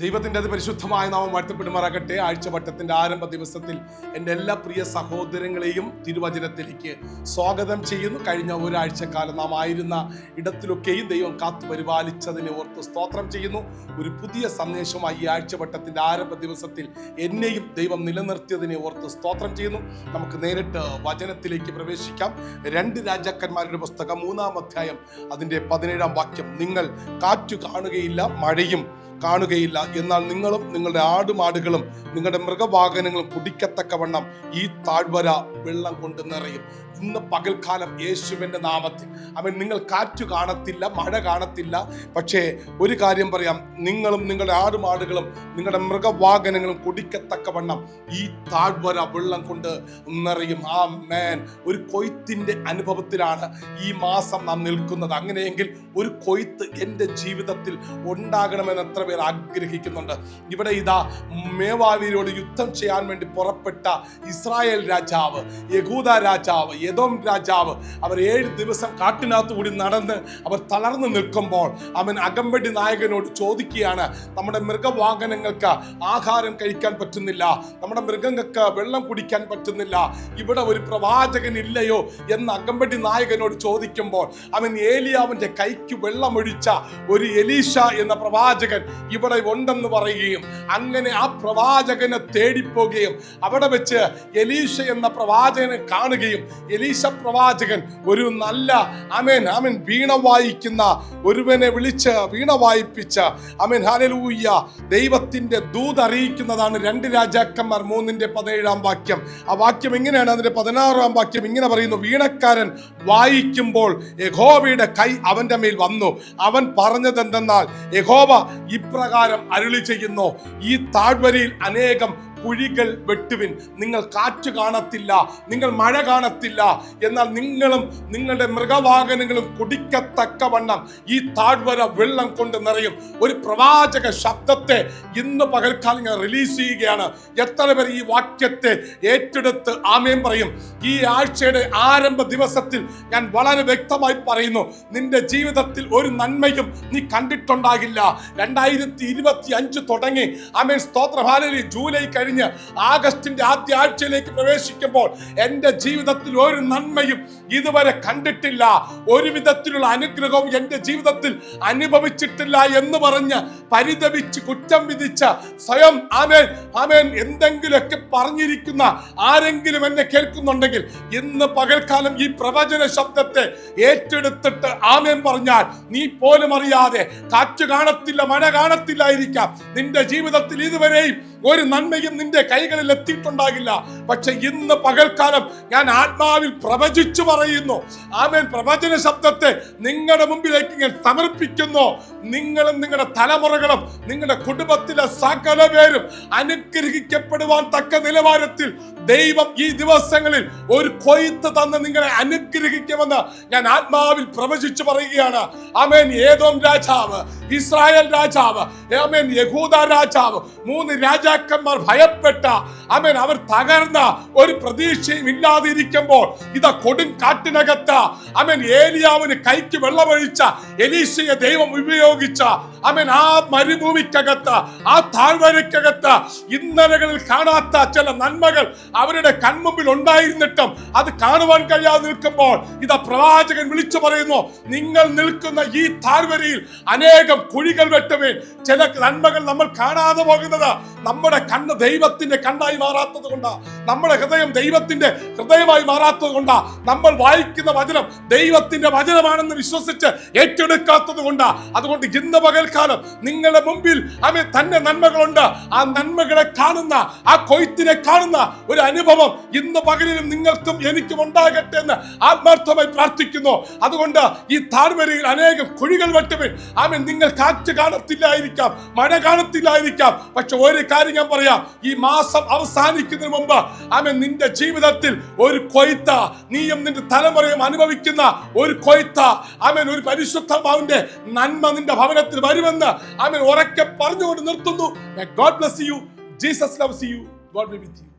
ദൈവത്തിന്റെ അത് പരിശുദ്ധമായ നാമം വാഴ്ത്തപ്പെടുമാറാകട്ടെ. ആഴ്ചവട്ടത്തിന്റെ ആരംഭ ദിവസത്തിൽ എന്റെ എല്ലാ പ്രിയ സഹോദരങ്ങളെയും തിരുവചനത്തിലേക്ക് സ്വാഗതം ചെയ്യുന്നു. കഴിഞ്ഞ ഒരാഴ്ചക്കാലം നാം ആയിരുന്ന ഇടത്തിലൊക്കെയും ദൈവം കാത്തു പരിപാലിച്ചതിനെ ഓർത്ത് സ്തോത്രം ചെയ്യുന്നു. ഒരു പുതിയ സന്ദേശമായി ഈ ആഴ്ചവട്ടത്തിന്റെ ആരംഭ ദിവസത്തിൽ എന്നെയും ദൈവം നിലനിർത്തിയതിനെ ഓർത്ത് സ്തോത്രം ചെയ്യുന്നു. നമുക്ക് നേരിട്ട് വചനത്തിലേക്ക് പ്രവേശിക്കാം. രണ്ട് രാജാക്കന്മാരുടെ പുസ്തകം മൂന്നാം അധ്യായം അതിന്റെ പതിനേഴാം വാക്യം. നിങ്ങൾ കാറ്റു കാണുകയില്ല മഴയും കാണുകയില്ല. എന്നാൽ നിങ്ങളും നിങ്ങളുടെ ആടുമാടുകളും നിങ്ങളുടെ മൃഗവാഹനങ്ങളും കുടിക്കത്തക്കവണ്ണം ഈ താഴ്വര വെള്ളം കൊണ്ട് നിറയും. ഇന്ന് പകൽക്കാലം യേശുവിന്റെ നാമത്തിൽ. അവൻ നിങ്ങൾ കാറ്റു കാണത്തില്ല മഴ കാണത്തില്ല. പക്ഷേ ഒരു കാര്യം പറയാം. നിങ്ങളും നിങ്ങളുടെ ആടുമാടുകളും നിങ്ങളുടെ മൃഗവാഹനങ്ങളും കുടിക്കത്തക്കവണ്ണം ഈ താഴ്വര വെള്ളം കൊണ്ട് നിറയും. ആ മേൻ ഒരു കൊയ്ത്തിന്റെ അനുഭവത്തിലാണ് ഈ മാസം നാം നിൽക്കുന്നത്. അങ്ങനെയെങ്കിൽ ഒരു കൊയ്ത്ത് എന്റെ ജീവിതത്തിൽ ഉണ്ടാകണമെന്ന് എത്ര പേർ ആഗ്രഹിക്കുന്നുണ്ട്. ഇവിടെ ഇതാ മേവാവിയരോട് യുദ്ധം ചെയ്യാൻ വേണ്ടി പുറപ്പെട്ട ഇസ്രായേൽ രാജാവ് യഹൂദ രാജാവ് യദോം രാജാവ് അവർ ഏഴ് ദിവസം കാട്ടിനകത്ത് കൂടി നടന്ന് അവർ തളർന്നു നിൽക്കുമ്പോൾ അവൻ അകമ്പടി നായകനോട് ചോദിക്കുകയാണ് നമ്മുടെ മൃഗവാഹനങ്ങൾക്ക് ആഹാരം കഴിക്കാൻ പറ്റുന്നില്ല നമ്മുടെ മൃഗങ്ങൾക്ക് വെള്ളം കുടിക്കാൻ പറ്റുന്നില്ല ഇവിടെ ഒരു പ്രവാചകൻ ഇല്ലയോ? എന്ന് അകമ്പടി നായകനോട് ചോദിക്കുമ്പോൾ അവൻ ഏലിയാവിന്റെ കൈക്ക് വെള്ളമൊഴിച്ച ഒരു എലീഷ എന്ന പ്രവാചകൻ ഇവിടെ ഉണ്ടെന്ന് പറയുകയും അങ്ങനെ ആ പ്രവാചകനെ തേടിപ്പോകുകയും അവിടെ വെച്ച് എലീശ എന്ന പ്രവാചകനെ കാണുകയും എലീശ പ്രവാചകൻ ഒരു നല്ല അമേൻ അമൻ വീണ വായിക്കുന്ന ഒരുവനെ വിളിച്ച് വീണ വായിപ്പിച്ച അമേൻ ഹാലലൂയ്യ ദൈവത്തിന്റെ ദൂത് അറിയിക്കുന്നതാണ് രണ്ട് രാജാക്കന്മാർ മൂന്നിന്റെ പതിനേഴാം വാക്യം. ആ വാക്യം എങ്ങനെയാണ്? അതിന്റെ പതിനാറാം വാക്യം ഇങ്ങനെ പറയുന്നു വീണക്കാരൻ വായിക്കുമ്പോൾ യഹോവയുടെ കൈ അവന്റെ മേൽ വന്നു. അവൻ പറഞ്ഞത് എന്തെന്നാൽ യഹോവ ഇപ്രകാരം അരുളി ചെയ്യുന്നു. ഈ താഴ്വരയിൽ അനേകം കുഴികൾ വെട്ടുവിൻ. നിങ്ങൾ കാറ്റ് കാണത്തില്ല നിങ്ങൾ മഴ കാണത്തില്ല. എന്നാൽ നിങ്ങളും നിങ്ങളുടെ മൃഗവാഹനങ്ങളും കുടിക്കത്തക്കവണ്ണം ഈ താഴ്വര വെള്ളം കൊണ്ട് നിറയും. ഒരു പ്രവാചക ശബ്ദത്തെ ഇന്ന് പകൽക്കാലം ഞാൻ റിലീസ് ചെയ്യുകയാണ്. എത്ര പേർ ഈ വാക്യത്തെ ഏറ്റെടുത്ത് ആമയം പറയും. ഈ ആഴ്ചയുടെ ആരംഭ ദിവസത്തിൽ ഞാൻ വളരെ വ്യക്തമായി പറയുന്നു നിന്റെ ജീവിതത്തിൽ ഒരു നന്മയും നീ കണ്ടിട്ടുണ്ടാകില്ല. രണ്ടായിരത്തി ഇരുപത്തി അഞ്ച് തുടങ്ങി. ആമേൻ. സ്തോത്രഭാരതി ജൂലൈ കഴിഞ്ഞ് ആഗസ്റ്റിന്റെ ആദ്യ ആഴ്ചയിലേക്ക് പ്രവേശിക്കുമ്പോൾ എന്റെ ജീവിതത്തിൽ ഒരു നന്മയും ഇതുവരെ കണ്ടിട്ടില്ല. ഒരു വിധത്തിലുള്ള അനുഗ്രഹവും എന്റെ ജീവിതത്തിൽ അനുഭവിച്ചിട്ടില്ല എന്ന് പറഞ്ഞ് പരിതപിച്ച് കുറ്റം വിധിച്ച സ്വയം ആമേൻ ആമേൻ എന്തെങ്കിലുമൊക്കെ പറഞ്ഞിരിക്കുന്ന ആരെങ്കിലും എന്നെ കേൾക്കുന്നുണ്ടെങ്കിൽ ഇന്ന് പകൽക്കാലം ഈ പ്രവചന ശബ്ദത്തെ ഏറ്റെടുത്തിട്ട് ആമേൻ പറഞ്ഞാൽ നീ പോലും അറിയാതെ കാറ്റ് കാണത്തില്ല മഴ കാണത്തില്ലായിരിക്കാം. നിന്റെ ജീവിതത്തിൽ ഇതുവരെയും ഒരു നന്മയും നിന്റെ കൈകളിൽ എത്തിയിട്ടുണ്ടാകില്ല. പക്ഷെ ഇന്ന് പകൽക്കാലം ഞാൻ ആത്മാവിൽ പ്രവചിച്ചു പറയുന്നു. ആമേൻ. പ്രവചന ശബ്ദത്തെ നിങ്ങളുടെ മുമ്പിലേക്ക് ഞാൻ സമർപ്പിക്കുന്നു. നിങ്ങളും നിങ്ങളുടെ തലമുറകളും നിങ്ങളുടെ കുടുംബത്തിലെ സകല പേരും അനുഗ്രഹിക്കപ്പെടുവാൻ തക്ക നിലവാരത്തിൽ ദൈവം ഈ ദിവസങ്ങളിൽ ഒരു കൊയ്ത്ത് തന്ന് നിങ്ങളെ അനുഗ്രഹിക്കുമെന്ന് ഞാൻ ആത്മാവിൽ പ്രവചിച്ചു പറയുകയാണ്. ആമേൻ. ഏതോം രാജാവ് ഇസ്രായേൽ രാജാവ് ആമേൻ. യഹൂദ രാജാവ് മൂന്ന് രാജാക്കന്മാർ ഭയപ്പെട്ട ആമേൻ അവർ തകർന്ന ഒരു പ്രതീക്ഷയും ഇല്ലാതിരിക്കുമ്പോൾ ഇതാ കൊടും കാട്ടിനകത്ത്. അമേൻ. ഏലിയാവിന് കൈക്ക് വെള്ളമൊഴിച്ച എലീശയെ ദൈവം ഉപയോഗിച്ച അമേൻ ആ മരുഭൂമിക്കകത്ത് ആ താഴ്വരയ്ക്കകത്ത് ഇന്നലകളിൽ കാണാത്ത ചില നന്മകൾ അവരുടെ കൺമുമ്പിൽ ഉണ്ടായിരുന്നിട്ടും അത് കാണുവാൻ കഴിയാതെ നിൽക്കുമ്പോൾ ഇതാ പ്രവാചകൻ വിളിച്ചു പറയുന്നു നിങ്ങൾ നിൽക്കുന്ന ഈ താഴ്വരയിൽ അനേകം കുഴികൾ വെട്ടുവേൻ. ചില നന്മകൾ നമ്മൾ കാണാതെ പോകുന്നത് നമ്മുടെ കണ്ണ് ദൈവത്തിന്റെ കണ്ണായി മാറാത്തത് കൊണ്ടാ. നമ്മുടെ ഹൃദയം ദൈവത്തിന്റെ ഹൃദയമായി മാറാത്തത് കൊണ്ടാ. നമ്മൾ വായിക്കുന്ന വചനം ദൈവത്തിന്റെ വചനമാണെന്ന് വിശ്വസിച്ച് ഏറ്റെടുക്കാത്തത് കൊണ്ടാ. അതുകൊണ്ട് ഇന്ന് പകൽക്കാലം നിങ്ങളുടെ മുമ്പിൽ അവൻ തന്നെ നന്മകളുണ്ട്. ആ നന്മകളെ കാണുന്ന ആ കൊയ്ത്തിനെ കാണുന്ന ഒരു അനുഭവം ഇന്ന് പകലിലും നിങ്ങൾക്കും എനിക്കും ഉണ്ടാകട്ടെ എന്ന് ആത്മാർത്ഥമായി പ്രാർത്ഥിക്കുന്നു. അതുകൊണ്ട് ഈ താഴ്വരയിൽ അനേകം കുഴികൾ വെട്ടുവിൻ. ആമൻ നിങ്ങൾ കാറ്റ് കാണത്തില്ലായിരിക്കാം മഴ കാണത്തില്ലായിരിക്കാം. പക്ഷെ ഒരു കാര്യം ഞാൻ പറയാം. ഈ മാസം അവസാനിക്കുന്നതിന് മുമ്പ് ആമേ നിന്റെ ജീവിതത്തിൽ ഒരു കൊയ്ത്ത നീയും നിന്റെ തലമുറയും അനുഭവിക്കുന്ന ഒരു കൊയ്ത്ത ആമേൻ ഒരു പരിശുദ്ധമാവിന്റെ നന്മ നിന്റെ ഭവനത്തിൽ വരുമെന്ന് ആമേൻ ഉറക്കെ പറഞ്ഞുകൊണ്ട് നിർത്തുന്നു. God bless you Jesus loves you God be with you